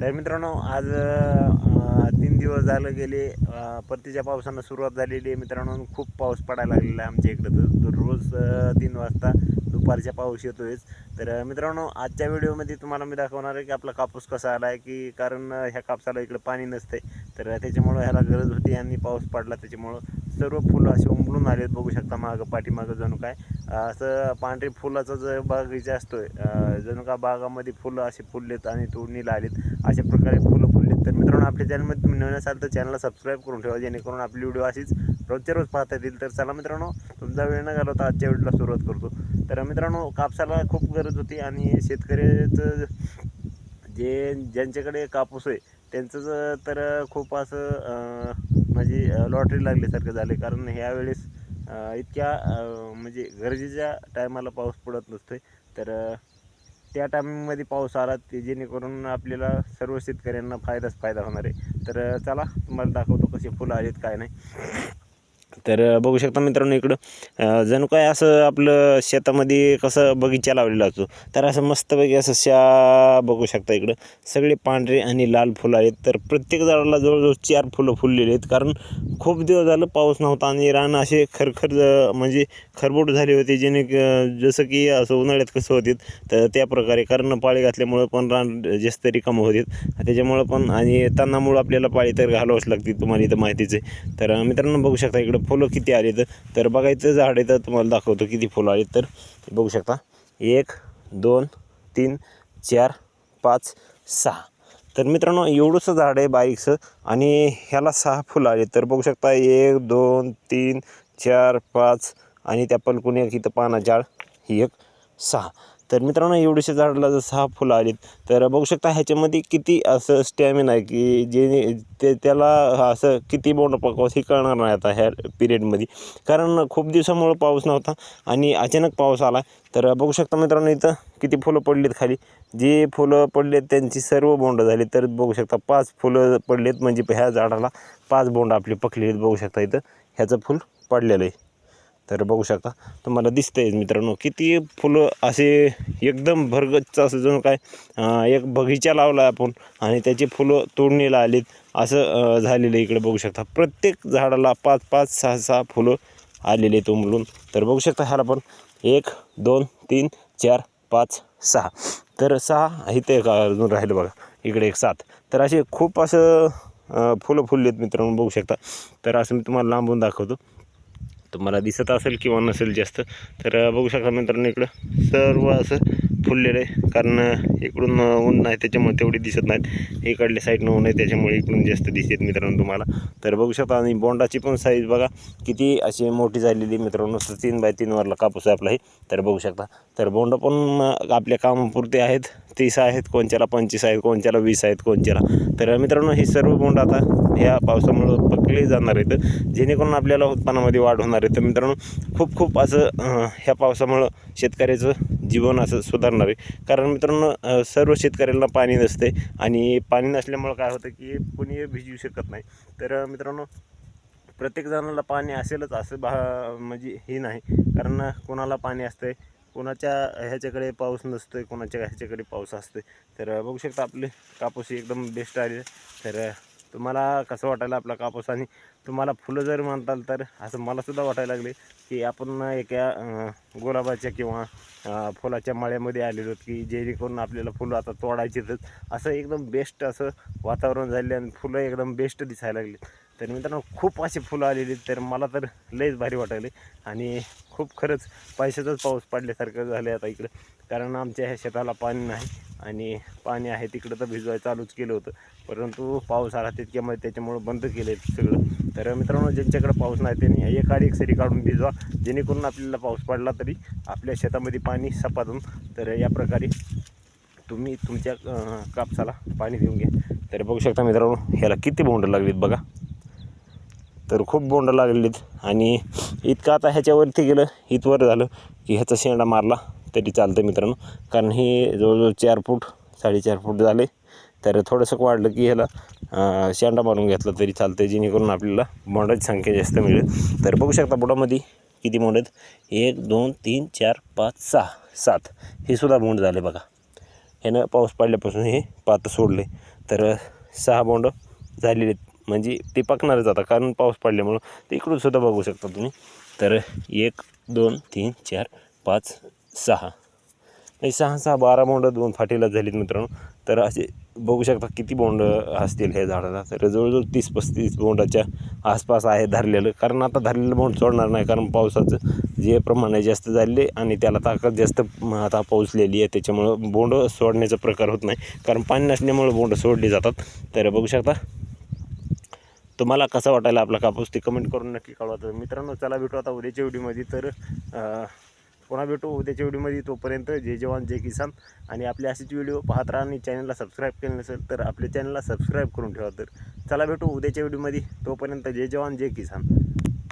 तर मित्रांनो आज तीन दिवस झालं गेले. परतीच्या पावसानं सुरुवात झालेली आहे मित्रांनो खूप पाऊस पडायला लागलेला आहे आमच्या इकडं. तर दररोज तीन वाजता दुपारच्या पाऊस येतोयच. तर मित्रांनो आजच्या व्हिडिओमध्ये तुम्हाला मी दाखवणार आहे की आपला कापूस कसा आला आहे की कारण ह्या कापसाला इकडं पाणी नसते तर त्याच्यामुळं ह्याला गरज होती आणि पाऊस पडला. त्याच्यामुळं सर्व फुलं असे उमलून आहेत बघू शकता मागं पाठीमागं जणू काय. असं पांढरी फुलाचा जो बागीचा असतोय जणू का बागामध्ये फुलं असे फुललेत आणि तोडणीला आलेत अशा प्रकारे फुलं फुललेत. तर मित्रांनो आपल्या चॅनलमध्ये तुम्ही नवीन असाल तर चॅनलला सबस्क्राईब करून ठेवा जेणेकरून आपली व्हिडिओ अशीच रोजच्या रोज पाहता येतील. तर चला मित्रांनो तुमचा वेळ न घालवता आजच्या व्हिडिओला सुरुवात करतो. तर मित्रांनो कापसाला खूप गरज होती आणि शेतकऱ्याचं जे ज्यांच्याकडे कापूस आहे त्यांचं तर खूप असं म्हणजे लॉटरी लागल्यासारखं झाले कारण ह्यावेळेस इतक्या म्हणजे गरजेच्या टायमाला पाऊस पडत नसतोय. तर त्या टायमिंगमध्ये पाऊस आला ते जेणेकरून आपल्याला सर्व शेतकऱ्यांना फायदाच फायदा होणार आहे. तर चला तुम्हाला दाखवतो कसे फुलं आलेत काय नाही. तर बघू शकता मित्रांनो इकडं जणू काय असं आपलं शेतामध्ये कसं बगीचा लावलेला असतो. तर असं मस्तपैकी असं शा बघू शकता इकडं सगळे पांढरे आणि लाल फुलं आहेत तर प्रत्येक झाडाला जवळजवळ चार फुलं फुललेली आहेत. कारण खूप दिवस झालं पाऊस नव्हता आणि रान असे खरखर म्हणजे खरबोट झाले होते जेणे जसं की असं उन्हाळ्यात कसं होते तर त्या प्रकारे कारण पाळी घातल्यामुळं पण रान जास्त रिकामं होते त्याच्यामुळं पण आणि तणामुळं आपल्याला पाळी तर घालावंच लागते तुम्हाला इथं माहितीच आहे. तर मित्रांनो बघू शकता इकडं फुलं किती आले तर बघायचं झाड आहे तर तुम्हाला दाखवतो किती फुलं आली तर बघू शकता. एक दोन तीन चार पाच सहा. तर मित्रांनो एवढंसं झाड आहे बारीकसं आणि ह्याला सहा फुलं आले तर बघू शकता एक दोन तीन चार पाच आणि त्या पलकून एक इथं पाना झाड ही एक सहा. तर मित्रांनो एवढीशा झाडाला जर सहा फुलं आलीत तर बघू शकता ह्याच्यामध्ये किती असं स्टॅमिना आहे की जे ते त्याला असं किती बोंड पकवास हे कळणार नाही आता ह्या पिरियडमध्ये कारण खूप दिवसामुळं पाऊस नव्हता आणि अचानक पाऊस आला. तर बघू शकता मित्रांनो इथं किती फुलं पडलीत खाली. जे फुलं पडलेत त्यांची सर्व बोंड झाली. तर बघू शकता पाच फुलं पडलेत म्हणजे ह्या झाडाला पाच बोंड आपली पकलेली बघू शकता इथं ह्याचं फुल पडलेलं आहे. तर बघू शकता. तुम्हाला दिसतंय मित्रांनो किती फुलं असे एकदम भरगच्च असं जणू काय एक बगीचा लावला आपण आणि त्याची फुलं तोडणीला आलीत. असं झालेलं आहे इकडे बघू शकता. प्रत्येक झाडाला पाच पाच सहा सहा फुलं आलेले आहेत उमलून. तर बघू शकता ह्याला पण एक दोन तीन चार पाच सहा. तर सहा इथे एक अजून राहिलं बघा. इकडे एक सात. तर असे खूप असं फुलं फुलले आहेत मित्रांनो बघू शकता. तर असं मी तुम्हाला लांबून दाखवतो. तुम्हाला दिसत असेल किंवा नसेल जास्त तर बघू शकता मित्रांनो इकडं. सर्व असं फुललेलं आहे कारण इकडून ऊन नाही त्याच्यामुळे तेवढी दिसत नाहीत. इकडल्या साईडनं ऊन आहे त्याच्यामुळे इकडून जास्त दिसत मित्रांनो तुम्हाला. तर बघू शकता आणि बोंडाची पण साईज बघा किती अशी मोठी झालेली मित्रांनो. तर तीन बाय तीन वरला कापूस आहे आपला हे. तर बघू शकता. तर बोंड पण आपल्या कामापुरते आहेत. तीस आहेत कोणच्याला पंचवीस आहेत कोणच्याला वीस आहेत कोणच्याला. तर मित्रांनो हे सर्व बोंड आता ह्या पावसामुळं पकले जाणार आहेत. जेणेकरून आपल्याला उत्पन्नामध्ये वाढ होणार आहे. तर मित्रांनो खूप खूप असं ह्या पावसामुळं शेतकऱ्याचं जीवन असं सुधारणार आहे. कारण मित्रांनो सर्व शेतकऱ्यांना पाणी नसते आणि पाणी नसल्यामुळं काय होतं की कोणी भिजू शकत नाही. तर मित्रांनो प्रत्येक जणाला पाणी असेलच असं बा म्हणजे हे नाही. कारण कोणाला पाणी असतंय कोणाच्या ह्याच्याकडे पाऊस नसतोय कोणाच्या ह्याच्याकडे पाऊस असतोय. तर बघू शकता आपले कापूस एकदम बेस्ट आले. तर तुम्हाला कसं वाटायला आपला कापूस? आणि तुम्हाला फुलं जर म्हणताल तर असं मला सुद्धा वाटायला लागले की आपण एका गुलाबाच्या किंवा फुलाच्या माळ्यामध्ये आलेलो आहोत की जेणेकरून आपल्याला फुलं आता तोडायचीच असं एकदम बेस्ट असं वातावरण झाले आणि फुलं एकदम बेस्ट दिसायला लागली तर मित्रांनो खूप अशी फुलं आलेली आहेत, तर मला तर लयच भारी वाटायले. आणि खूप खरंच पैशाचाच पाऊस पडल्यासारखं झालं आहे आता इकडं. कारण आमच्या ह्या शेताला पाणी नाही आणि पाणी आहे तिकडं तर भिजवाय चालूच केलं होतं. परंतु पाऊस आला तितक्यामध्ये त्याच्यामुळं बंद केलं आहे सगळं. तर मित्रांनो ज्यांच्याकडे पाऊस नाही त्यांनी एक एक सरी काढून भिजवा. जेणेकरून आपल्याला पाऊस पडला तरी आपल्या शेतामध्ये पाणी सपातून. तर या प्रकारे तुम्ही तुमच्या कापसाला पाणी देऊन घ्या. तर बघू शकता मित्रांनो ह्याला किती बोंड लागलीत बघा. तर खूप बोंड लागलेत आणि इतकं आता ह्याच्यावरती गेलं इथवर झालं की ह्याचा शेंडा मारला तरी चालतं मित्रांनो. कारण हे जवळजवळ चार फूट साडेचार फूट झाले. तर थोडंसं वाढलं की ह्याला शेंडा मारून घेतला तरी चालतं जेणेकरून आपल्याला बोंडाची संख्या जास्त मिळेल. तर बघू शकता बोंडामध्ये किती बोंड आहेत. एक दोन तीन चार पाच सहा सात. हे सुद्धा बोंड झाले बघा. ह्यानं पाऊस पडल्यापासून हे पातं सोडले. तर सहा बोंड झालेले आहेत. म्हणजे ते पकणारच आता कारण पाऊस पडल्यामुळं ते इकडून सुद्धा बघू शकता तुम्ही. तर एक दोन तीन चार पाच सहा. नाही सहा सहा बारा बोंड दोन फाटीला झालीत मित्रांनो. तर असे बघू शकता किती बोंड असतील हे झाडाला. तर जवळजवळ तीस पस्तीस बोंडाच्या आसपास आहे धरलेलं. कारण आता धरलेलं बोंड सोडणार नाही कारण पावसाचं जे प्रमाण आहे जास्त झालेले आणि त्याला ताकद जास्त म, आता पोचलेली आहे त्याच्यामुळं बोंड सोडण्याचा प्रकार होत नाही. कारण पाणी नसल्यामुळं बोंड सोडली जातात. तर बघू शकता तुम्हाला कसा वाटायला आपला कापूस? ते कमेंट करून नक्की कळवा. तर मित्रांनो चला भेटू आता उद्याच्या व्हिडिओमध्ये. तर पुन्हा भेटू उद्याच्या व्हिडिओमध्ये. तोपर्यंत जय जवान जय किसान. आणि आपले असेच व्हिडिओ पाहत राहा आणि चॅनलला सबस्क्राईब केलं नसेल तर आपल्या चॅनलला सबस्क्राईब करून ठेवा. तर चला भेटू उद्याच्या व्हिडिओमध्ये. तोपर्यंत जय जवान जय किसान.